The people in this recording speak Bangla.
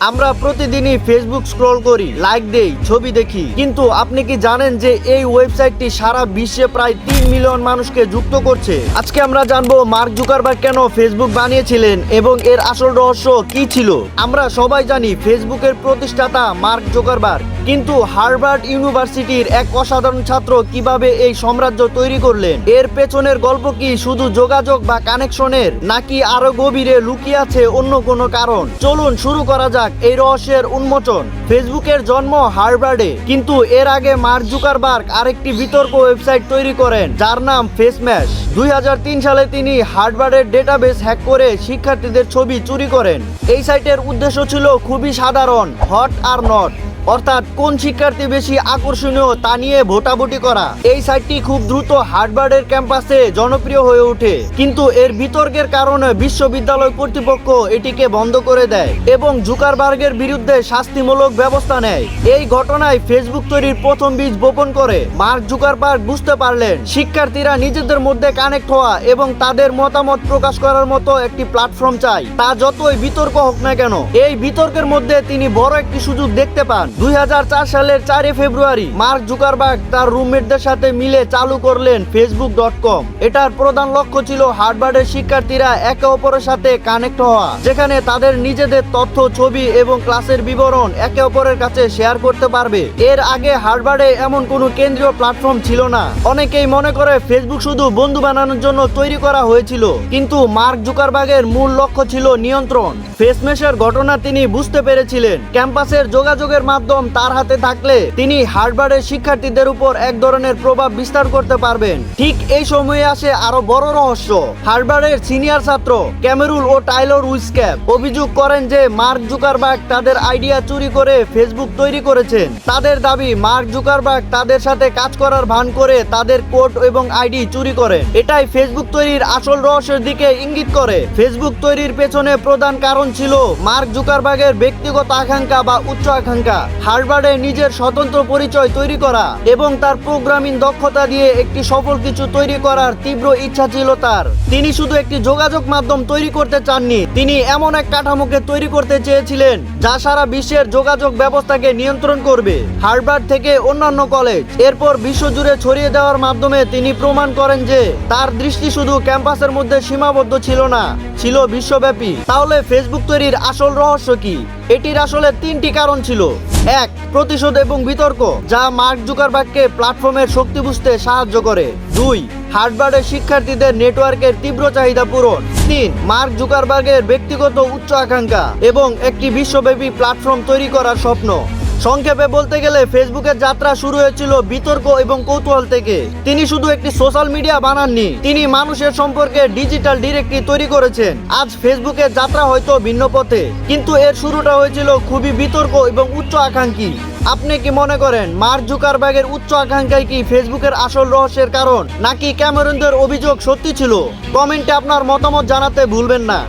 আমরা প্রতিদিনই ফেসবুক স্ক্রল করি লাইক দেই, ছবি দেখি। কিন্তু আপনি কি জানেন যে এই ওয়েবসাইটটি সারা বিশ্বে প্রায় তিন মিলিয়ন মানুষকে যুক্ত করছে? আজকে আমরা জানব মার্ক জুকারবার্গ কেন ফেসবুক বানিয়েছিলেন এবং এর আসল রহস্য কি ছিল? আমরা সবাই জানি ফেসবুকের প্রতিষ্ঠাতা মার্ক জুকারবার্গ। কিন্তু হার্ভার্ড ইউনিভার্সিটির এক অসাধারণ ছাত্র কীভাবে এই সাম্রাজ্য তৈরি করলেন? এর পেছনের গল্প কি শুধু যোগাযোগ বা কানেকশনের, নাকি আরও গভীরে লুকিয়ে আছে অন্য কোনো কারণ? চলুন শুরু করা যাক এই রহস্যের উন্মোচন। ফেসবুকের জন্ম হার্ভার্ডে, কিন্তু এর আগে মার্ক জুকারবার্গ আরেকটি বিতর্ক ওয়েবসাইট তৈরি করেন, যার নাম ফেসম্যাশ। দুই হাজার তিন সালে তিনি হার্ভার্ডের ডেটাবেস হ্যাক করে শিক্ষার্থীদের ছবি চুরি করেন। এই সাইটের উদ্দেশ্য ছিল খুবই সাধারণ, হট আর নট। অর্থাৎ কোন শিক্ষার্থী বেশি আকর্ষণীয় তা নিয়ে ভোটাভুটি করা? এই সাইটটি খুব দ্রুত হার্ভার্ডের ক্যাম্পাসে জনপ্রিয় হয়ে ওঠে। কিন্তু এর বিতর্কের কারণে বিশ্ববিদ্যালয় কর্তৃপক্ষ এটিকে বন্ধ করে দেয় এবং জুকারবার্গের বিরুদ্ধে শাস্তিমূলক ব্যবস্থা নেয়। এই ঘটনায় ফেসবুক তৈরির প্রথম বীজ বপন করে মার্ক জুকারবার্গ বুঝতে পারলেন, শিক্ষার্থীরা নিজেদের মধ্যে কানেক্ট হওয়া এবং তাদের মতামত প্রকাশ করার মতো একটি প্ল্যাটফর্ম চাই। তা যতই বিতর্ক হোক না কেন, এই বিতর্কের মধ্যে তিনি বড় একটি সুযোগ দেখতে পান। দুই হাজার চার সালের চারই ফেব্রুয়ারি মার্ক জুকারবার্গ তার রুমমেটদের সাথে মিলে চালু করলেন ফেসবুক ডট কম এটার প্রধান লক্ষ্য ছিল হার্ভার্ডের শিক্ষার্থীরা একে অপরের সাথে কানেক্ট হওয়া, যেখানে তাদের নিজেদের তথ্য, ছবি এবং ক্লাসের বিবরণ একে অপরের কাছে শেয়ার করতে পারবে। এর আগে হার্ভার্ডে এমন কোনো কেন্দ্রীয় প্ল্যাটফর্ম ছিল না। অনেকেই মনে করে ফেসবুক শুধু বন্ধু বানানোর জন্য তৈরি করা হয়েছিল, কিন্তু মার্ক জুকারবার্গের মূল লক্ষ্য ছিল নিয়ন্ত্রণ। ফেসমেশের ঘটনা তিনি বুঝতে পেরেছিলেন। ক্যাম্পাসের যোগাযোগের মাধ্যম তার হাতে থাকলে তিনি হার্ভার্ডের শিক্ষার্থীদের উপর এক ধরনের প্রভাব বিস্তার করতে পারবেন। ঠিক এই সময়ে আসে আরও বড় রহস্য। হার্ভার্ডের সিনিয়র ছাত্র ক্যামেরুল ও টাইলর উইসক্যাপ অভিযোগ করেন যে মার্ক জুকারবার্গ তাদের আইডিয়া চুরি করে ফেসবুক তৈরি করেছেন। তাদের দাবি, মার্ক জুকারবার্গ তাদের সাথে কাজ করার ভান করে তাদের কোড এবং আইডি চুরি করেন। এটাই ফেসবুক তৈরির আসল রহস্যের দিকে ইঙ্গিত করে। ফেসবুক তৈরির পেছনে প্রধান কারণ ছিল মার্ক জুকারবার্গের ব্যক্তিগত আকাঙ্ক্ষা বা উচ্চ আকাঙ্ক্ষা। হার্ভার্ডে নিজের স্বতন্ত্র পরিচয় তৈরি করা এবং তার প্রোগ্রামিং দক্ষতা দিয়ে একটি সফল কিছু তৈরি করার তীব্র ইচ্ছা ছিল তার। তিনি শুধু একটি যোগাযোগ মাধ্যম তৈরি করতে চাননি, তিনি এমন এক কাঠামোকে তৈরি করতে চেয়েছিলেন যা সারা বিশ্বের যোগাযোগ ব্যবস্থাকে নিয়ন্ত্রণ করবে। হার্ভার্ড থেকে অন্যান্য কলেজ এরপর বিশ্বজুড়ে ছড়িয়ে দেওয়ার মাধ্যমে তিনি প্রমাণ করেন যে তার দৃষ্টি শুধু ক্যাম্পাসের মধ্যে সীমাবদ্ধ ছিল না, ছিল বিশ্বব্যাপী। তাহলে ফেসবুক তৈরির আসল রহস্য কি? এটির আসলে তিনটি কারণ ছিল। এক, প্রতিশোধ এবং বিতর্ক, যা মার্ক জুকারবার্গকে প্ল্যাটফর্মের শক্তি বুঝতে সাহায্য করে। দুই হার্ডবার্ডের শিক্ষার্থীদের নেটওয়ার্কের তীব্র চাহিদা পূরণ। তিন, মার্ক জুকারবার্গের ব্যক্তিগত উচ্চ আকাঙ্ক্ষা এবং একটি বিশ্বব্যাপী প্ল্যাটফর্ম তৈরি করার স্বপ্ন। সংক্ষেপে বলতে গেলে ফেসবুকের যাত্রা শুরু হয়েছিল বিতর্ক এবং কৌতূহল থেকে। তিনি শুধু একটি সোশ্যাল মিডিয়া বানাননি, তিনি মানুষের সম্পর্কে ডিজিটাল ডিরেক্টরি তৈরি করেছেন। আজ ফেসবুকের যাত্রা হয়তো ভিন্ন পথে, কিন্তু এর শুরুটা হয়েছিল খুবই বিতর্ক এবং উচ্চ আকাঙ্ক্ষী। আপনি কি মনে করেন, মার্ক জুকারবার্গের উচ্চ আকাঙ্ক্ষাই কি ফেসবুকের আসল রহস্যের কারণ, নাকি ক্যামেরনদের অভিযোগ সত্যি ছিল? কমেন্টে আপনার মতামত জানাতে ভুলবেন না।